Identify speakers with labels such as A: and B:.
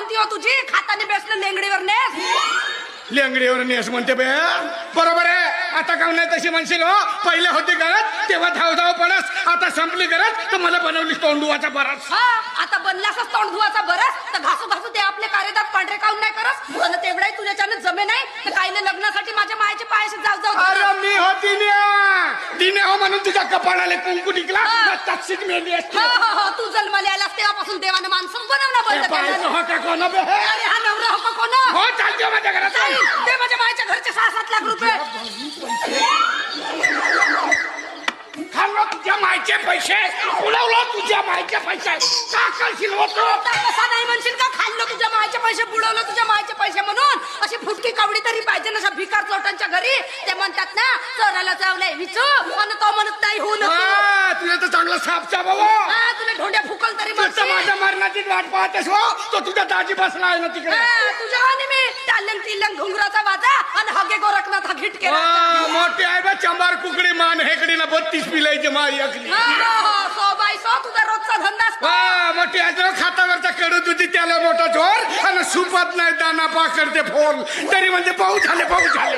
A: कोणती हो तुझी? खाताने बेसलं लेंगडीवर नेस.
B: लेंगडीवर नेस म्हणते बे. बरोबर आहे. आता काम नाही तशी म्हणशील हो? पहिले होती करत तेव्हा धाव धाव पडस. आता संपली करत तर मला बनवली तोंडुवाचा बराच
A: हा आता बनलासच तोंड धुवाचा बरस. तर घासू घासू ते आपले कार्यदार पांढरे काऊन नाही करस? आणि तेवढाही तुझ्याच्यानं जमे नाही. तर काहीले लग्नासाठी माझ्या मायाचे पायाशी जाऊ जाऊ
B: अरे. मी होती तिने हो म्हणून तुझ्या कपाळाला कुंकू टिकला.
A: हा.
B: तक्षिक मेली असती.
A: हो हो हो. तू जन्माला
B: हे हो का कोण बे?
A: अरे हा नवरा हो का कोण?
B: हो चालते माझ्या घरात.
A: चाल, दे माझ्या मायाच्या घरचे सहा सात लाख रुपये.
B: खाल्लो तुझ्या मायचे पैसे. उडवलो तुझ्या मायचे पैसे. का करशील
A: कसा नाही म्हणशील का? खाल्लं तुझ्या मायचे पैसे बुडवलं तुझ्या मायचे पैसे म्हणून. अशी फुटकी कावडी तरी पाहिजे ना अशा भिकार चोटांच्या घरी. ते म्हणतात ना चोराला चावलंय विचू. आणि तो म्हणत नाही होऊ नको.
B: हा, तुझं तर चांगलं सापचा बाबा
A: हा, तुला ढोंड्या फुकल तरी
B: तू तर
A: म्हणशील.
B: मरणाची वाट पाहतेस हो. तो तुझ्या दाजी बसला आहे ना तिकडे.
A: हा, तुझ्या आणि मी. टालन तिल्लन घुंगराचा वाजा आणि हगे गोरखनाथ हा घिट केला.
B: हा, मोठी आहे बा चंबार कुकडी मान हेकडीला बत्तीस पिलायची माई अकली
A: हा, हा, हा, सो बाई सो तुझा रोजचा धंदा असतो.
B: वा मोठी आहे तर खातावरचा कडू तुझी त्याला मोठा जोर आणि सुपत नाही दाना पा करते फोन तरी म्हणजे पाऊस झाले पाऊस झाले.